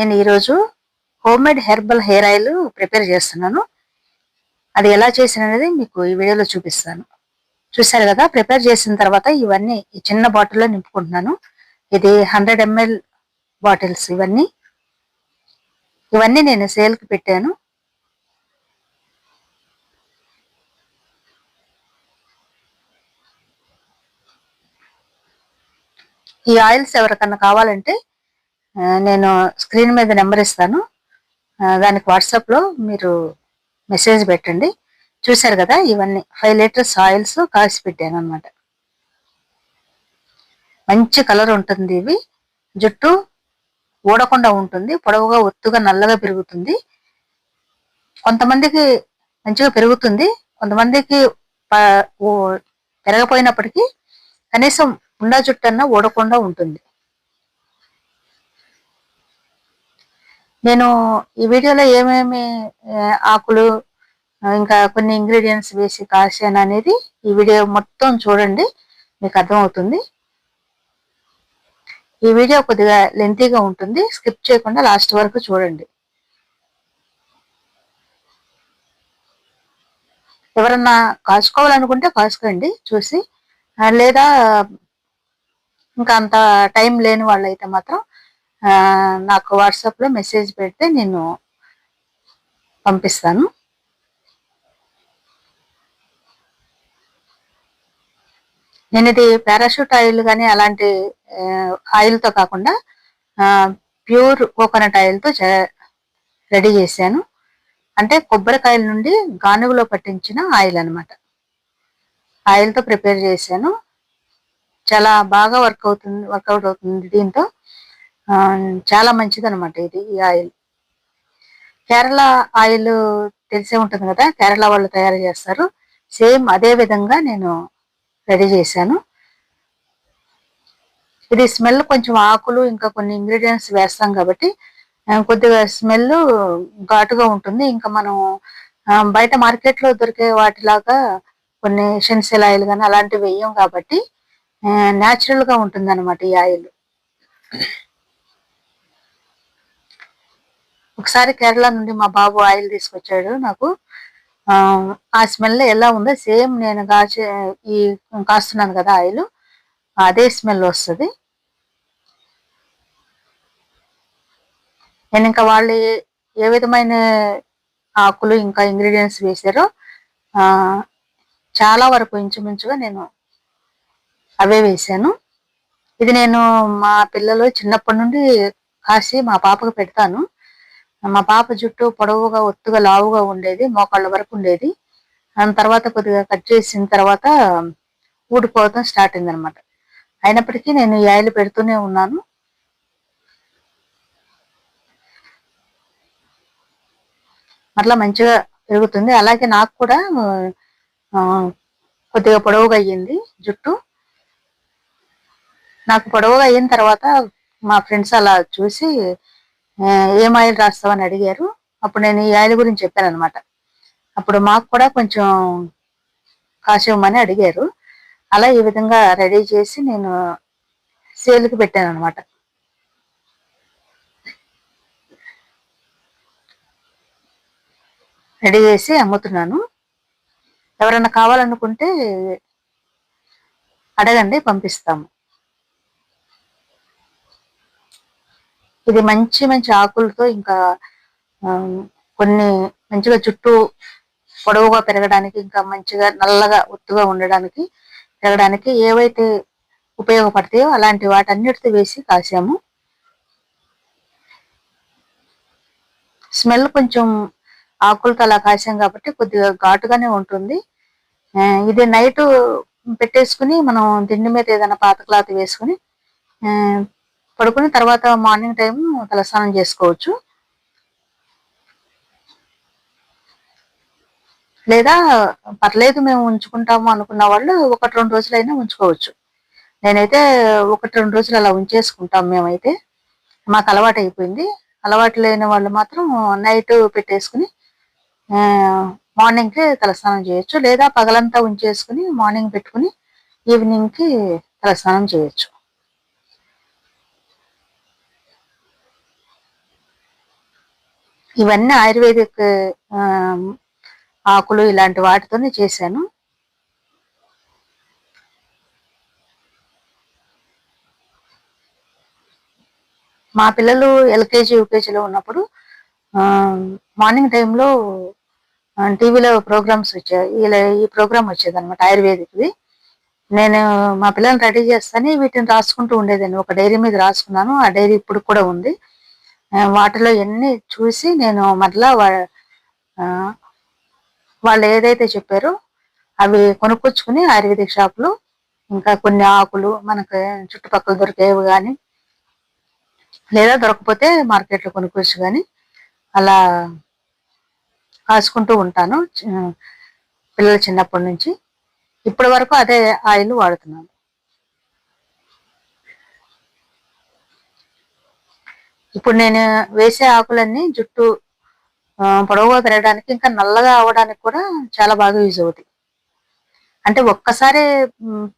నేను ఈరోజు home made herbal hair oil prepare చేస్తున్నాను. అది ఎలా చేసిన అనేది మీకు ఈ వీడియోలో చూపిస్తాను. చూసారు కదా ప్రిపేర్ చేసిన తర్వాత ఇవన్నీ ఈ చిన్న బాటిల్లో నింపుకుంటున్నాను. ఇది హండ్రెడ్ ఎంఎల్ బాటిల్స్ ఇవన్నీ. ఇవన్నీ నేను సేల్కి పెట్టాను. ఈ ఆయిల్స్ ఎవరికన్నా కావాలంటే నేను స్క్రీన్ మీద నెంబర్ ఇస్తాను. దానికి వాట్సాప్లో మీరు మెసేజ్ పెట్టండి. చూశారు కదా ఇవన్నీ ఫైవ్ లీటర్స్ ఆయిల్స్ కాసి పెట్టాను అనమాట మంచి కలర్ ఉంటుంది ఇవి. జుట్టు ఊడకుండా ఉంటుంది పొడవుగా ఒత్తుగా నల్లగా పెరుగుతుంది. కొంతమందికి మంచిగా పెరుగుతుంది కొంతమందికి పెరగపోయినప్పటికీ కనీసం ఉండా జుట్టన్నా ఊడకుండా ఉంటుంది. నేను ఈ వీడియోలో ఏమేమి ఆకులు ఇంకా కొన్ని ఇంగ్రీడియంట్స్ వేసి కాసాను అనేది ఈ వీడియో మొత్తం చూడండి మీకు అర్థమవుతుంది. ఈ వీడియో కొద్దిగా లెంతీగా ఉంటుంది స్కిప్ చేయకుండా లాస్ట్ వరకు చూడండి. ఎవరన్నా కాసుకోవాలనుకుంటే కాసుకోండి చూసి లేదా ఇంకా అంత టైం లేని వాళ్ళైతే మాత్రం నాకు వాట్సాప్లో మెసేజ్ పెడితే నేను పంపిస్తాను. నేను ఇది పారాషూట్ ఆయిల్ కానీ అలాంటి ఆయిల్తో కాకుండా ప్యూర్ కోకోనట్ ఆయిల్తో రెడీ చేశాను. అంటే కొబ్బరికాయల నుండి గానుగులో పట్టించిన ఆయిల్ అనమాట ఆయిల్తో ప్రిపేర్ చేశాను. చాలా బాగా వర్క్ అవుతుంది వర్కౌట్ అవుతుంది దీంతో. చాలా మంచిది అనమాట ఇది ఈ ఆయిల్. కేరళ ఆయిల్ తెలిసే ఉంటుంది కదా కేరళ వాళ్ళు తయారు చేస్తారు. సేమ్ అదే విధంగా నేను రెడీ చేశాను. ఇది స్మెల్ కొంచెం ఆకులు ఇంకా కొన్ని ఇంగ్రీడియంట్స్ వేస్తాం కాబట్టి కొద్దిగా స్మెల్ ఘాటుగా ఉంటుంది. ఇంకా మనం బయట మార్కెట్లో దొరికే వాటిలాగా కొన్ని షెన్సెల్ ఆయిల్ కానీ అలాంటివి వేయం కాబట్టి న్యాచురల్గా ఉంటుంది అనమాట ఈ ఆయిల్. ఒకసారి కేరళ నుండి మా బాబు ఆయిల్ తీసుకొచ్చాడు నాకు. ఆ స్మెల్ ఎలా ఉందో సేమ్ నేను కాచే ఈ కాస్తున్నాను కదా ఆయిల్ అదే స్మెల్ వస్తుంది. నేను ఇంకా వాళ్ళు ఏ విధమైన ఆకులు ఇంకా ఇంగ్రీడియంట్స్ వేసారో చాలా వరకు ఇంచుమించుగా నేను అవే వేసాను ఇది నేను మా పిల్లలు చిన్నప్పటి నుండి కాసి మా పాపకు పెడతాను. మా పాప జుట్టు పొడవుగా ఒత్తుగా లావుగా ఉండేది మోకాళ్ళ వరకు ఉండేది. దాని తర్వాత కొద్దిగా కట్ చేసిన తర్వాత ఊడిపోవడం స్టార్ట్ అయింది అనమాట అయినప్పటికీ నేను ఈ ఆయిల్ పెడుతూనే ఉన్నాను. అట్లా మంచిగా పెరుగుతుంది. అలాగే నాకు కూడా కొద్దిగా పొడవుగా అయ్యింది జుట్టు. నాకు పొడవుగా అయిన తర్వాత మా ఫ్రెండ్స్ అలా చూసి ఏం ఆయిల్ రాస్తావని అడిగారు. అప్పుడు నేను ఈ ఆయిల్ గురించి చెప్పాను అనమాట అప్పుడు మాకు కూడా కొంచెం కాసివ్వమని అడిగారు. అలా ఈ విధంగా రెడీ చేసి నేను సేల్కి పెట్టాను అనమాట రెడీ చేసి అమ్ముతున్నాను. ఎవరైనా కావాలనుకుంటే అడగండి పంపిస్తాము. ఇది మంచి మంచి ఆకులతో ఇంకా కొన్ని మంచిగా చుట్టూ పొడవుగా పెరగడానికి ఇంకా మంచిగా నల్లగా ఒత్తుగా ఉండడానికి పెరగడానికి ఏవైతే ఉపయోగపడతాయో అలాంటి వాటన్నిటితో వేసి కాసాము. స్మెల్ కొంచెం ఆకులతో అలా కాసాం కాబట్టి కొద్దిగా ఘాటుగానే ఉంటుంది. ఇది నైట్ పెట్టేసుకుని మనం దిండి మీద ఏదైనా పాత క్లాత్ వేసుకుని పడుకుని తర్వాత మార్నింగ్ టైం తలస్నానం చేసుకోవచ్చు. లేదా పర్లేదు మేము ఉంచుకుంటాము అనుకున్న వాళ్ళు ఒకటి రెండు రోజులైనా ఉంచుకోవచ్చు. నేనైతే ఒకటి రెండు రోజులు అలా ఉంచేసుకుంటాం మేమైతే. మాకు అలవాటు అయిపోయింది. అలవాటు లేని వాళ్ళు మాత్రం నైట్ పెట్టేసుకుని మార్నింగ్కి తలస్నానం చేయొచ్చు. లేదా పగలంతా ఉంచేసుకుని మార్నింగ్ పెట్టుకుని ఈవినింగ్కి తలస్నానం చేయొచ్చు. ఇవన్నీ ఆయుర్వేదిక్ ఆకులు ఇలాంటి వాటితోనే చేశాను. మా పిల్లలు ఎల్కేజీ యూకేజీలో ఉన్నప్పుడు మార్నింగ్ టైంలో టీవీలో ప్రోగ్రామ్స్ వచ్చాయి. ఇలా ఈ ప్రోగ్రామ్ వచ్చేది అనమాట ఆయుర్వేదిక్ది. నేను మా పిల్లల్ని రెడీ చేస్తాను వీటిని రాసుకుంటూ ఉండేదాన్ని. ఒక డైరీ మీద రాసుకున్నాను. ఆ డైరీ ఇప్పుడు కూడా ఉంది. వాటిలో ఎన్ని చూసి నేను మరలా వాళ్ళు ఏదైతే చెప్పారో అవి కొనుక్కొచ్చుకుని ఆయుర్వేదిక్ షాపులు ఇంకా కొన్ని ఆకులు మనకు చుట్టుపక్కల దొరికేవి కానీ లేదా దొరకపోతే మార్కెట్లో కొనుక్కోవచ్చు కానీ అలా కాసుకుంటూ ఉంటాను పిల్లలు చిన్నప్పటి నుంచి. ఇప్పటి వరకు అదే ఆయిల్ వాడుతున్నాను. ఇప్పుడు నేను వేసే ఆకులన్నీ జుట్టు పొడవుగా పెరగడానికి ఇంకా నల్లగా అవడానికి కూడా చాలా బాగా యూజ్ అవుతాయి. అంటే ఒక్కసారి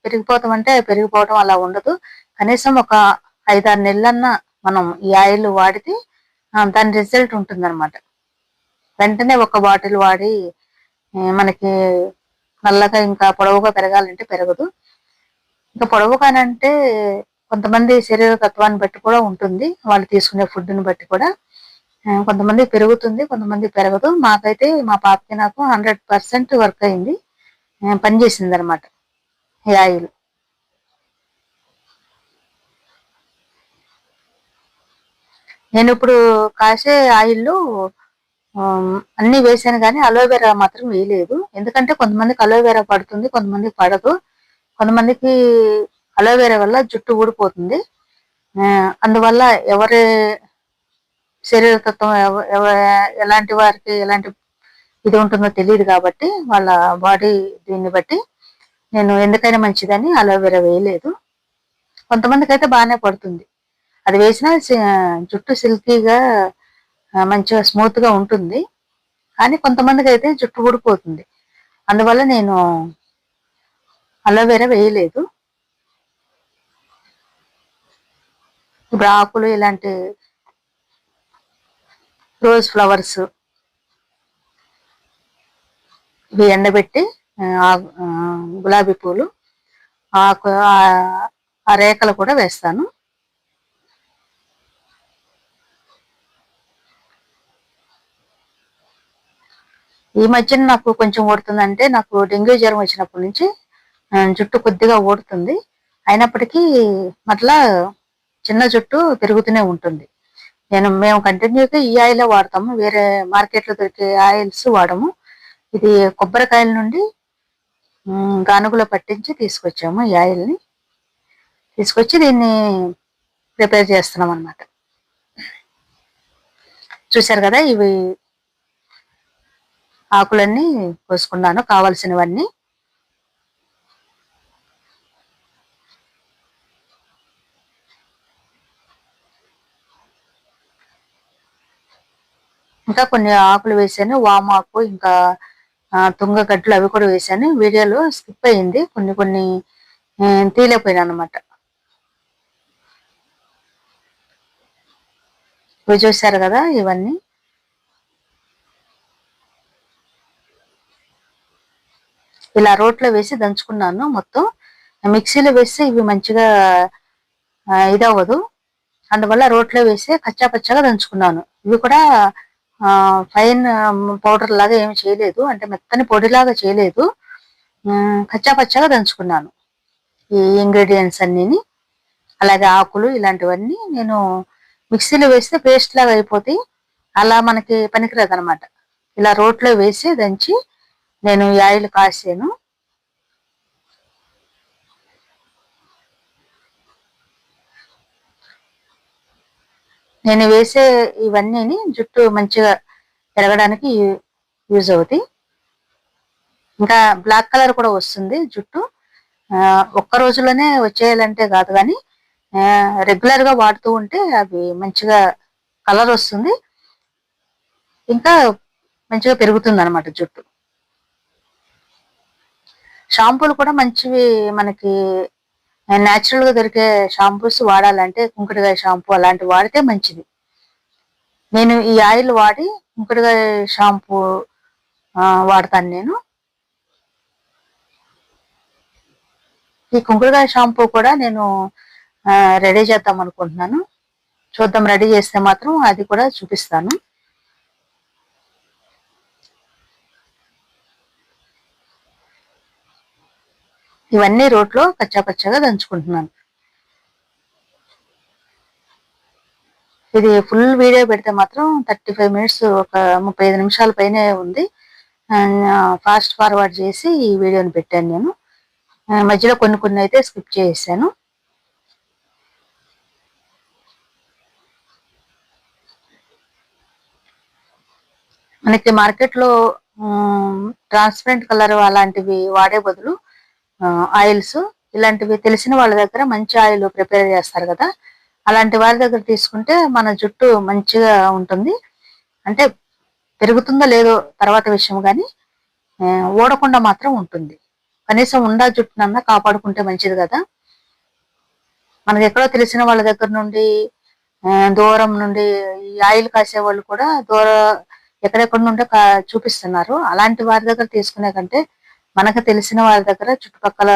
పెరిగిపోతాం అంటే పెరిగిపోవటం అలా ఉండదు. కనీసం ఒక ఐదారు నెలలన్నా మనం ఈ ఆయిల్ వాడితే దాని రిజల్ట్ ఉంటుందన్నమాట. వెంటనే ఒక బాటిల్ వాడి మనకి నల్లగా ఇంకా పొడవుగా పెరగాలంటే పెరగదు. ఇంకా పొడవుగానంటే కొంతమంది శరీర తత్వాన్ని బట్టి కూడా ఉంటుంది. వాళ్ళు తీసుకునే ఫుడ్ని బట్టి కూడా. కొంతమంది పెరుగుతుంది కొంతమంది పెరగదు. మాకైతే మా పాపకి నాకు హండ్రెడ్ పర్సెంట్ వర్క్ అయింది. పనిచేసింది అనమాట ఈ ఆయిల్. నేను ఇప్పుడు కాసే ఆయిల్లో అన్ని వేసాను కానీ అలోవెరా మాత్రం వేయలేదు. ఎందుకంటే కొంతమందికి అలోవెరా పడుతుంది కొంతమందికి పడదు. కొంతమందికి అలోవెరా వల్ల జుట్టు ఊడిపోతుంది. అందువల్ల ఎవరి శరీరతత్వం ఎలాంటి వారికి ఎలాంటి ఇది ఉంటుందో తెలియదు కాబట్టి వాళ్ళ బాడీ దీన్ని బట్టి నేను ఎందుకైనా మంచిదని అలోవెరా వేయలేదు. కొంతమందికి అయితే బాగానే పడుతుంది. అది వేసినా జుట్టు సిల్కీగా మంచిగా స్మూత్గా ఉంటుంది. కానీ కొంతమందికి అయితే జుట్టు ఊడిపోతుంది. అందువల్ల నేను అలోవెరా వేయలేదు. ఇప్పుడు ఆకులు ఇలాంటి రోజ్ ఫ్లవర్స్ ఇవి ఎండబెట్టి గులాబీ పూలు ఆకు ఆ రేఖలు కూడా వేస్తాను. ఈ మధ్యన నాకు కొంచెం ఓడుతుందంటే నాకు డెంగ్యూ జ్వరం వచ్చినప్పటి నుంచి జుట్టు కొద్దిగా ఓడుతుంది అయినప్పటికీ మట్లా చిన్న జుట్టు పెరుగుతూనే ఉంటుంది. నేను మేము కంటిన్యూగా ఈ ఆయిల్ వాడతాము. వేరే మార్కెట్లో దొరికే ఆయిల్స్ వాడము. ఇది కొబ్బరికాయల నుండి గానుగులో పట్టించి తీసుకొచ్చాము ఈ ఆయిల్ని. తీసుకొచ్చి దీన్ని ప్రిపేర్ చేస్తున్నాం అనమాట చూసారు కదా ఇవి ఆకులన్నీ కోసుకున్నాను కావాల్సినవన్నీ. ఇంకా కొన్ని ఆకులు వేసాను వామాకు ఇంకా తుంగగడ్డలు అవి కూడా వేసాను. వీడియోలో స్కిప్ అయింది కొన్ని కొన్ని తీలేపోయినా అనమాట ఇవి చూసారు కదా ఇవన్నీ. ఇలా రోట్లో వేసి దంచుకున్నాను మొత్తం. మిక్సీలో వేస్తే ఇవి మంచిగా ఇది అవ్వదు అందువల్ల రోట్లో వేసి కచ్చా పచ్చగా దంచుకున్నాను. ఇవి కూడా ఫైన్ పౌడర్ లాగా ఏమి చేయలేదు. అంటే మెత్తని పొడిలాగా చేయలేదు. కచ్చా పచ్చగా దంచుకున్నాను. ఈ ఇంగ్రీడియంట్స్ అన్నీని. అలాగే ఆకులు ఇలాంటివన్నీ నేను మిక్సీలో వేస్తే పేస్ట్ లాగా అయిపోతాయి. అలా మనకి పనికిరాదు అనమాట ఇలా రోట్లో వేసి దంచి నేను ఈ ఆయిల్ కాసాను. నేను వేసే ఇవన్నీ జుట్టు మంచిగా పెరగడానికి యూజ్ అవుతాయి. ఇంకా బ్లాక్ కలర్ కూడా వస్తుంది జుట్టు. ఒక్క రోజులోనే వచ్చేయాలంటే కాదు కానీ రెగ్యులర్గా వాడుతూ ఉంటే అవి మంచిగా కలర్ వస్తుంది. ఇంకా మంచిగా పెరుగుతుంది అనమాట జుట్టు. షాంపూలు కూడా మంచివి మనకి న్యాచురల్గా దొరికే షాంపూస్ వాడాలంటే కుంకుడుగాయ షాంపూ అలాంటివి వాడితే మంచిది. నేను ఈ ఆయిల్ వాడి కుంకుడుగాయ షాంపూ వాడతాను నేను. ఈ కుంకుడుగాయ షాంపూ కూడా నేను రెడీ చేద్దాం అనుకుంటున్నాను. చూద్దాం రెడీ చేస్తే మాత్రం అది కూడా చూపిస్తాను. ఇవన్నీ రోట్లో కచ్చాపచ్చగా దంచుకుంటున్నాను. ఇది ఫుల్ వీడియో పెడితే మాత్రం థర్టీ ఫైవ్ మినిట్స్ ఒక ముప్పై ఐదు నిమిషాల పైనే ఉంది. ఫాస్ట్ ఫార్వర్డ్ చేసి ఈ వీడియోని పెట్టాను నేను. మధ్యలో కొన్ని కొన్ని అయితే స్కిప్ చేసాను మనకి మార్కెట్లో ట్రాన్స్పరెంట్ కలర్ అలాంటివి వాడే బదులు ఆయిల్స్ ఇలాంటివి తెలిసిన వాళ్ళ దగ్గర మంచి ఆయిల్ ప్రిపేర్ చేస్తారు కదా. అలాంటి వారి దగ్గర తీసుకుంటే మన జుట్టు మంచిగా ఉంటుంది. అంటే పెరుగుతుందో లేదో తర్వాత విషయం కానీ ఓడకుండా మాత్రం ఉంటుంది. కనీసం ఉండా జుట్టునన్నా కాపాడుకుంటే మంచిది కదా. మనకి ఎక్కడో తెలిసిన వాళ్ళ దగ్గర నుండి దూరం నుండి ఈ ఆయిల్ కాసే వాళ్ళు కూడా దూర ఎక్కడెక్కడ నుండి చూపిస్తున్నారు. అలాంటి వారి దగ్గర తీసుకునే కంటే మనకు తెలిసిన వాళ్ళ దగ్గర చుట్టుపక్కల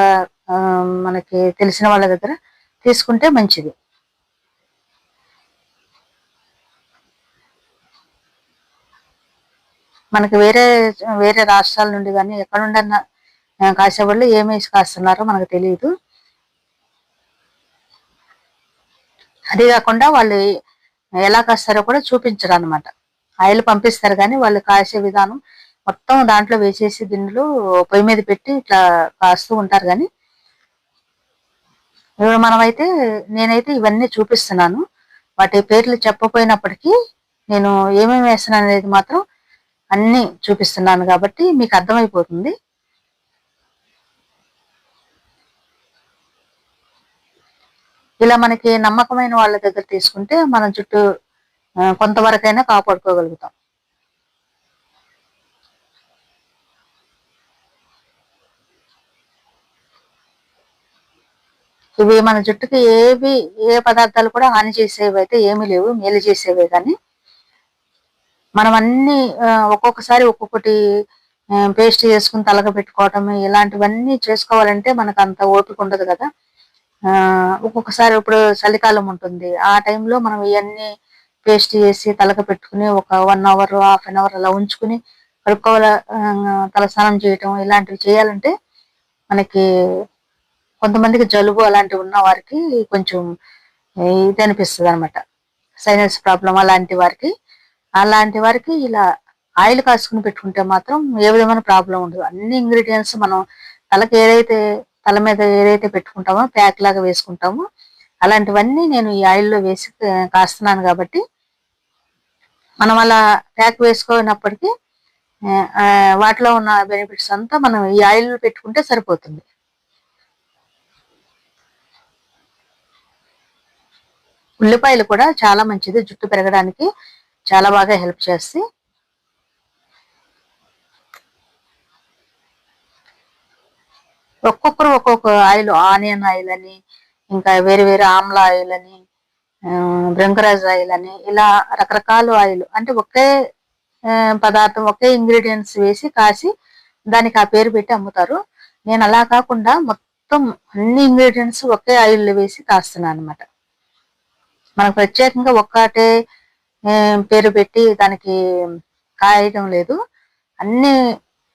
మనకి తెలిసిన వాళ్ళ దగ్గర తీసుకుంటే మంచిది. మనకి వేరే వేరే రాష్ట్రాల నుండి కానీ ఎక్కడుండన్న కాసేవాళ్ళు ఏమేసి కాస్తున్నారో మనకు తెలియదు. అది కాకుండా వాళ్ళు ఎలా కాస్తారో కూడా చూపించరు అనమాట ఆయిల్ పంపిస్తారు కానీ వాళ్ళు కాసే విధానం మొత్తం దాంట్లో వేసేసి దిండులు పొయ్యి మీద పెట్టి ఇట్లా కాస్తూ ఉంటారు కానీ ఇప్పుడు మనమైతే నేనైతే ఇవన్నీ చూపిస్తున్నాను. వాటి పేర్లు చెప్పపోయినప్పటికీ నేను ఏమేమి వేస్తున్నాను అనేది మాత్రం అన్ని చూపిస్తున్నాను కాబట్టి మీకు అర్థమైపోతుంది. ఇలా మనకి నమ్మకమైన వాళ్ళ దగ్గర తీసుకుంటే మనం చుట్టూ కొంతవరకైనా కాపాడుకోగలుగుతాం. ఇవి మన జుట్టుకి ఏవి ఏ పదార్థాలు కూడా హాని చేసేవి అయితే ఏమీ లేవు మేలు చేసేవే కానీ మనం అన్ని ఒక్కొక్కసారి ఒక్కొక్కటి పేస్ట్ చేసుకుని తలగ పెట్టుకోవటం ఇలాంటివన్నీ చేసుకోవాలంటే మనకు అంత ఓపిక ఉండదు కదా. ఒక్కొక్కసారి ఇప్పుడు చలికాలం ఉంటుంది. ఆ టైంలో మనం ఇవన్నీ పేస్ట్ చేసి తలక పెట్టుకుని ఒక one hour half an hour అలా ఉంచుకుని కడుక్కోవాల తలస్నానం చేయటం ఇలాంటివి చేయాలంటే మనకి కొంతమందికి జలుబు అలాంటివి ఉన్న వారికి కొంచెం ఇది అనిపిస్తుంది అనమాట సైనస్ ప్రాబ్లం అలాంటి వారికి అలాంటి వారికి ఇలా ఆయిల్ కాసుకుని పెట్టుకుంటే మాత్రం ఏ విధమైన ప్రాబ్లం ఉండదు. అన్ని ఇంగ్రీడియంట్స్ మనం తలకి ఏదైతే తల మీద ఏదైతే పెట్టుకుంటామో ప్యాక్ లాగా వేసుకుంటామో అలాంటివన్నీ నేను ఈ ఆయిల్లో వేసి కాస్తున్నాను కాబట్టి మనం అలా ప్యాక్ వేసుకోనప్పటికీ వాటిలో ఉన్న బెనిఫిట్స్ అంతా మనం ఈ ఆయిల్ పెట్టుకుంటే సరిపోతుంది. ఉల్లిపాయలు కూడా చాలా మంచిది. జుట్టు పెరగడానికి చాలా బాగా హెల్ప్ చేస్తాయి. ఒక్కొక్కరు ఒక్కొక్క ఆయిల్ ఆనియన్ ఆయిల్ అని ఇంకా వేరే వేరే ఆమ్లా ఆయిల్ అని బ్రంకరాజ్ ఆయిల్ అని ఇలా రకరకాల ఆయిల్ అంటే ఒకే పదార్థం ఒకే ఇంగ్రీడియంట్స్ వేసి కాసి దానికి ఆ పేరు పెట్టి అమ్ముతారు. నేను అలా కాకుండా మొత్తం అన్ని ఇంగ్రీడియంట్స్ ఒకే ఆయిల్ వేసి కాస్తున్నాను అనమాట మనకు ప్రత్యేకంగా ఒక్కటే పేరు పెట్టి దానికి కాయడం లేదు. అన్ని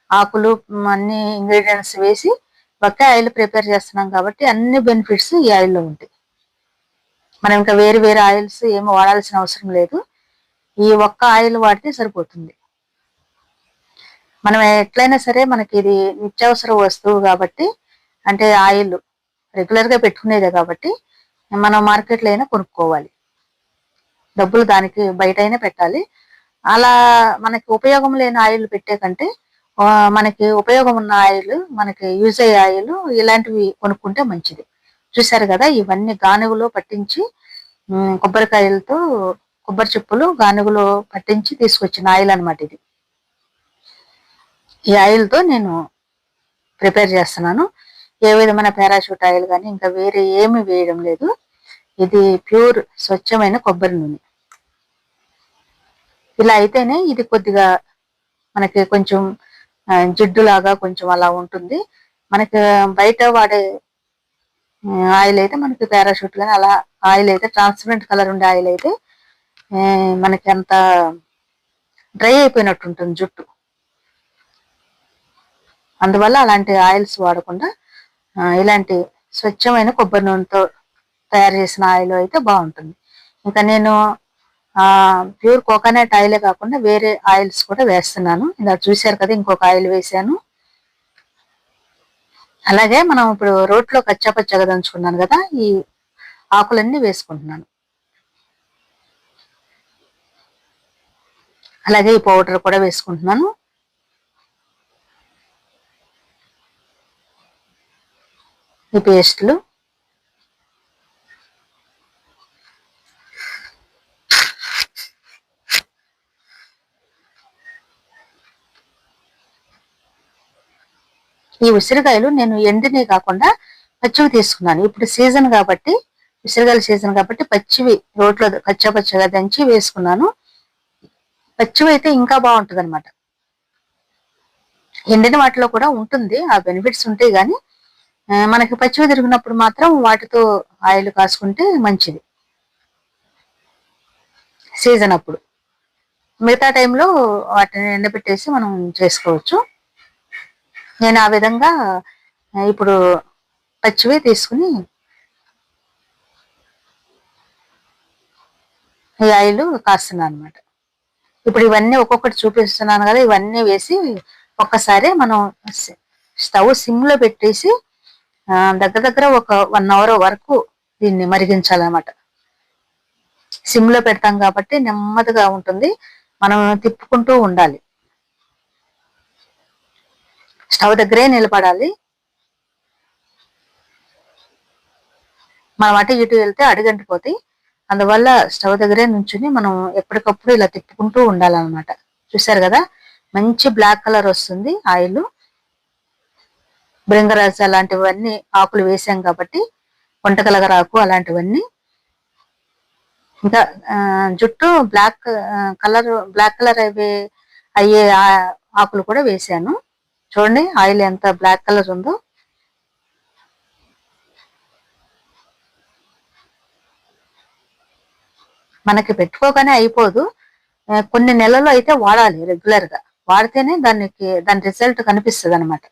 ఆకులు అన్ని ఇంగ్రీడియంట్స్ వేసి ఒకే ఆయిల్ ప్రిపేర్ చేస్తున్నాం కాబట్టి అన్ని బెనిఫిట్స్ ఈ ఆయిల్లో ఉంటాయి. మనం ఇంకా వేరు వేరే ఆయిల్స్ ఏమి వాడాల్సిన అవసరం లేదు. ఈ ఒక్క ఆయిల్ వాడితే సరిపోతుంది. మనం ఎట్లయినా సరే మనకి ఇది నిత్యావసర వస్తువు కాబట్టి అంటే ఆయిల్ రెగ్యులర్గా పెట్టుకునేదే కాబట్టి మనం మార్కెట్లో అయినా కొనుక్కోవాలి. డబ్బులు దానికి బయట అయినా పెట్టాలి. అలా మనకి ఉపయోగం లేని ఆయిల్ పెట్టే కంటే మనకి ఉపయోగం ఉన్న ఆయిల్ మనకి యూజ్ అయ్యే ఆయిల్ ఇలాంటివి కొనుక్కుంటే మంచిది. చూసారు కదా ఇవన్నీ గానుగులో పట్టించి కొబ్బరికాయలతో కొబ్బరి చెప్పులు గానుగులో పట్టించి తీసుకొచ్చిన ఆయిల్ అనమాట ఇది. ఈ ఆయిల్తో నేను ప్రిపేర్ చేస్తున్నాను. ఏ విధమైన పారాషూట్ ఆయిల్ కానీ ఇంకా వేరే ఏమి వేయడం లేదు. ఇది ప్యూర్ స్వచ్ఛమైన కొబ్బరి నూనె. ఇలా అయితేనే ఇది కొద్దిగా మనకి కొంచెం జిడ్డులాగా కొంచెం అలా ఉంటుంది. మనకి బయట వాడే ఆయిల్ అయితే మనకి పారాషూట్ కానీ అలా ఆయిల్ అయితే ట్రాన్స్పరెంట్ కలర్ ఉండే ఆయిల్ అయితే మనకి అంత డ్రై అయిపోయినట్టు ఉంటుంది జుట్టు. అందువల్ల అలాంటి ఆయిల్స్ వాడకుండా ఇలాంటి స్వచ్ఛమైన కొబ్బరి నూనెతో తయారు చేసిన ఆయిల్ అయితే బాగుంటుంది. ఇంకా నేను ప్యూర్ కోకోనట్ ఆయిలే కాకుండా వేరే ఆయిల్స్ కూడా వేస్తున్నాను. ఇలా చూశారు కదా ఇంకొక ఆయిల్ వేసాను అలాగే మనం ఇప్పుడు రోట్లో కచ్చాపచ్చగా దంచుకున్నాను కదా ఈ ఆకులన్నీ వేసుకుంటున్నాను. అలాగే ఈ పౌడర్ కూడా వేసుకుంటున్నాను. ఈ పేస్ట్లు. ఈ ఉసిరికాయలు నేను ఎండినే కాకుండా పచ్చివి తీసుకున్నాను. ఇప్పుడు సీజన్ కాబట్టి ఉసిరికాయల సీజన్ కాబట్టి పచ్చివి రోట్లో కచ్చా పచ్చగా దంచి వేసుకున్నాను. పచ్చివి అయితే ఇంకా బాగుంటుంది అనమాట ఎండిన వాటిలో కూడా ఉంటుంది ఆ బెనిఫిట్స్ ఉంటాయి కానీ మనకి పచ్చివి తిరిగినప్పుడు మాత్రం వాటితో ఆయిల్ కాసుకుంటే మంచిది. సీజన్ అప్పుడు. మిగతా టైంలో వాటిని ఎండబెట్టేసి మనం చేసుకోవచ్చు. నేను ఆ విధంగా ఇప్పుడు పచ్చివి తీసుకుని ఈ ఆయిల్ కాస్తున్నాను అనమాట ఇప్పుడు ఇవన్నీ ఒక్కొక్కటి చూపిస్తున్నాను కదా ఇవన్నీ వేసి ఒక్కసారి మనం స్టవ్ సిమ్లో పెట్టేసి దగ్గర దగ్గర ఒక వన్ అవర్ వరకు దీన్ని మరిగించాలన్నమాట. సిమ్లో పెడతాం కాబట్టి నెమ్మదిగా ఉంటుంది. మనం తిప్పుకుంటూ ఉండాలి. స్టవ్ దగ్గరే నిలబడాలి. మనం అటు ఇటు వెళ్తే అడుగంటిపోతాయి. అందువల్ల స్టవ్ దగ్గరే నుంచుని మనం ఎప్పటికప్పుడు ఇలా తిప్పుకుంటూ ఉండాలన్నమాట. చూసారు కదా? మంచి బ్లాక్ కలర్ వస్తుంది ఆయిల్. బృంగరాజ అలాంటివన్నీ ఆకులు వేసాం కాబట్టి వంటకలగరాకు అలాంటివన్నీ. ఇంకా జుట్టు బ్లాక్ కలర్ బ్లాక్ కలర్ అవి అయ్యే ఆకులు కూడా వేసాను చూడండి ఆయిల్ ఎంత బ్లాక్ కలర్ ఉందో. మనకి పెట్టుకోగానే అయిపోదు. కొన్ని నెలలు అయితే వాడాలి రెగ్యులర్గా వాడితేనే దానికి దాని రిజల్ట్ కనిపిస్తుంది అనమాట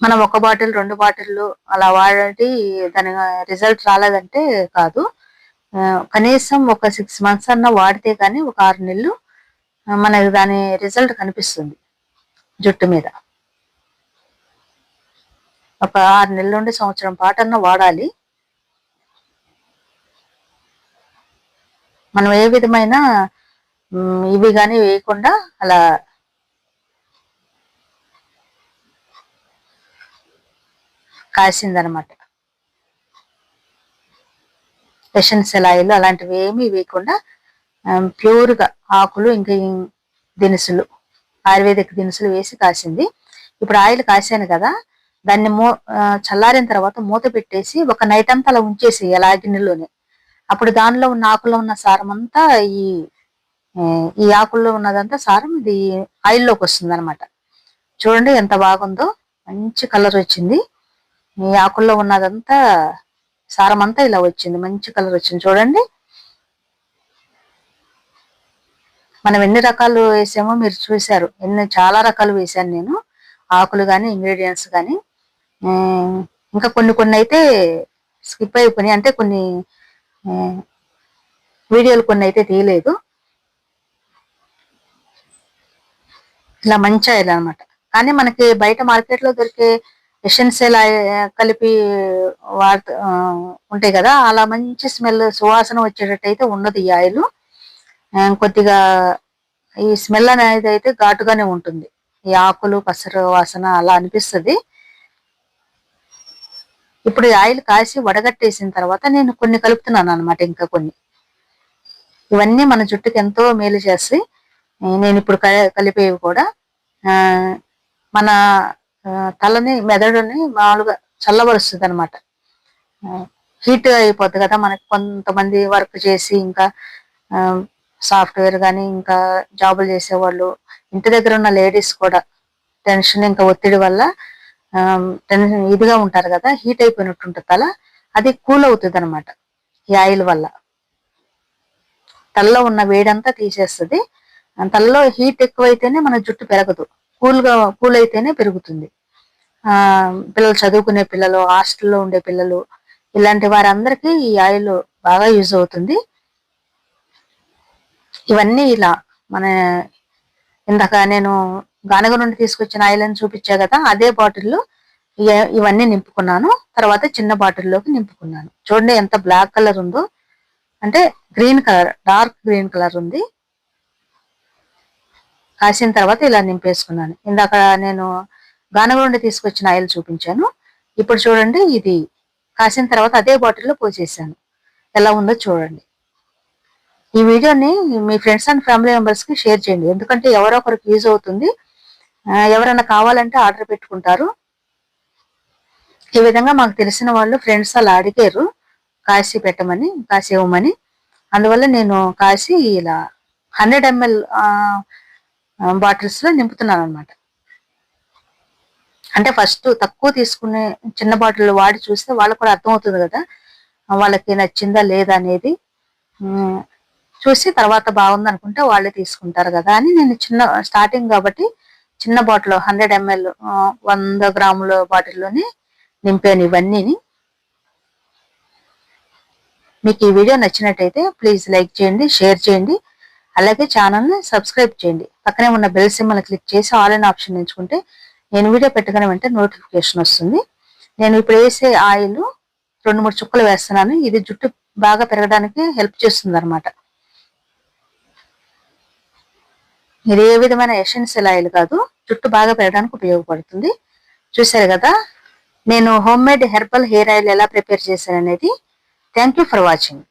మనం ఒక బాటిల్ రెండు బాటిల్లు అలా వాడి దాని రిజల్ట్ రాలేదంటే కాదు. కనీసం ఒక సిక్స్ మంత్స్ అన్న వాడితే కానీ ఒక ఆరు నెలలు మనకి దాని రిజల్ట్ కనిపిస్తుంది జుట్టు మీద. ఒక ఆరు నెలల నుండి సంవత్సరం పాటన్న వాడాలి. మనం ఏ విధమైన ఇవి కానీ వేయకుండా అలా కాసిందనమాట. ఎసెన్షియల్ ఆయిల్ అలాంటివి ఏమీ వేయకుండా ప్యూర్గా ఆకులు ఇంకా దినుసులు ఆయుర్వేదిక్ దినుసులు వేసి కాసింది. ఇప్పుడు ఆయిల్ కాసాను కదా దాన్ని మూ చల్లారిన తర్వాత మూత పెట్టేసి ఒక నైట్ అంతా అలా ఉంచేసి అలా గిన్నెలోనే. అప్పుడు దానిలో ఉన్న ఆకుల్లో ఉన్న సారం అంతా ఈ ఈ ఆకుల్లో ఉన్నదంతా సారం ఇది ఆయిల్లోకి వస్తుంది అనమాట చూడండి ఎంత బాగుందో మంచి కలర్ వచ్చింది. ఈ ఆకుల్లో ఉన్నదంతా సారం అంతా ఇలా వచ్చింది. మంచి కలర్ వచ్చింది. చూడండి. మనం ఎన్ని రకాలు వేసామో మీరు చూశారు. ఎన్ని చాలా రకాలు వేసాను నేను. ఆకులు కానీ ఇంగ్రీడియంట్స్ కానీ ఇంకా కొన్ని కొన్ని అయితే స్కిప్ అయిపోయినాయి. అంటే కొన్ని వీడియోలు కొన్ని అయితే తీయలేదు. ఇలా మంచి ఆయిల్ అనమాట కానీ మనకి బయట మార్కెట్లో దొరికే ఎసెన్షియల్ కలిపి వాడుతూ ఉంటాయి కదా అలా మంచి స్మెల్ సువాసన వచ్చేటట్టు అయితే ఉండదు ఈ ఆయిల్. కొద్దిగా ఈ స్మెల్ అనేది అయితే ఘాటుగానే ఉంటుంది. ఈ ఆకులు పసరు వాసన అలా అనిపిస్తుంది. ఇప్పుడు ఆయిల్ కాసి వడగట్టేసిన తర్వాత నేను కొన్ని కలుపుతున్నాను అనమాట ఇంకా కొన్ని. ఇవన్నీ మన జుట్టుకి ఎంతో మేలు చేస్తాయి. నేను ఇప్పుడు కలిపేవి కూడా. మన తలని మెదడుని మామూలుగా చల్లబరుస్తుంది అనమాట హీట్ అయిపోద్ది కదా మనకి. కొంతమంది వర్క్ చేసి ఇంకా సాఫ్ట్వేర్ కానీ ఇంకా జాబులు చేసేవాళ్ళు. ఇంటి దగ్గర ఉన్న లేడీస్ కూడా టెన్షన్ ఇంకా ఒత్తిడి వల్ల టెన్షన్ ఇదిగా ఉంటారు కదా హీట్ అయిపోయినట్టు ఉంటుంది తల. అది కూల్ అవుతుంది అనమాట ఈ ఆయిల్ వల్ల. తలలో ఉన్న వేడంతా తీసేస్తుంది. తలలో హీట్ ఎక్కువైతేనే మన జుట్టు పెరగదు. కూల్గా కూల్ అయితేనే పెరుగుతుంది. పిల్లలు చదువుకునే పిల్లలు హాస్టల్లో ఉండే పిల్లలు ఇలాంటి వారందరికీ ఈ ఆయిల్ బాగా యూజ్ అవుతుంది. ఇవన్నీ ఇలా మన ఇందాక నేను గానగ నుండి తీసుకొచ్చిన ఆయిల్ అని చూపించా కదా అదే బాటిల్లో ఇవన్నీ నింపుకున్నాను. తర్వాత చిన్న బాటిల్లోకి నింపుకున్నాను. చూడండి ఎంత బ్లాక్ కలర్ ఉందో. అంటే green colour dark green colour ఉంది. కాసిన తర్వాత ఇలా నింపేసుకున్నాను. ఇందాక నేను గానగ నుండి తీసుకొచ్చిన ఆయిల్ చూపించాను. ఇప్పుడు చూడండి ఇది కాసిన తర్వాత అదే బాటిల్లో పోసేసాను ఎలా ఉందో చూడండి. ఈ వీడియోని మీ ఫ్రెండ్స్ అండ్ ఫ్యామిలీ మెంబర్స్కి షేర్ చేయండి. ఎందుకంటే ఎవరో ఒకరికి యూజ్ అవుతుంది. ఎవరైనా కావాలంటే ఆర్డర్ పెట్టుకుంటారు. ఈ విధంగా మాకు తెలిసిన వాళ్ళు ఫ్రెండ్స్ అలా అడిగారు. కాసి పెట్టమని కాసి ఇవ్వమని. అందువల్ల నేను కాసి ఇలా హండ్రెడ్ ఎంఎల్ బాటిల్స్లో నింపుతున్నాను అనమాట అంటే ఫస్ట్ తక్కువ తీసుకునే చిన్న బాటిల్ వాడి చూస్తే వాళ్ళకు కూడా అర్థమవుతుంది కదా. వాళ్ళకి నచ్చిందా లేదా అనేది. చూసి తర్వాత బాగుంది అనుకుంటే వాళ్ళే తీసుకుంటారు కదా అని నేను చిన్న స్టార్టింగ్ కాబట్టి చిన్న బాటిల్ హండ్రెడ్ ఎంఎల్ వంద గ్రాముల బాటిల్లోనే నింపాను ఇవన్నీని. మీకు ఈ వీడియో నచ్చినట్టయితే ప్లీజ్ లైక్ చేయండి షేర్ చేయండి. అలాగే ఛానల్ని సబ్స్క్రైబ్ చేయండి. పక్కనే ఉన్న బెల్ సిమ్మల్ని క్లిక్ చేసి ఆల్ ఇన్ ఆప్షన్ ఎంచుకుంటే నేను వీడియో పెట్టగానే వెంటనే నోటిఫికేషన్ వస్తుంది. నేను ఇప్పుడు వేసే ఆయిల్ రెండు మూడు చుక్కలు వేస్తున్నాను. ఇది జుట్టు బాగా పెరగడానికి హెల్ప్ చేస్తుంది అనమాట ఇది ఏ విధమైన ఎసెన్షియల్ ఆయిల్ కాదు జుట్టు బాగా పెరగడానికి ఉపయోగపడుతుంది. చూసారు కదా నేను home made herbal hair oil ఎలా ప్రిపేర్ చేశాను అనేది. Thank for watching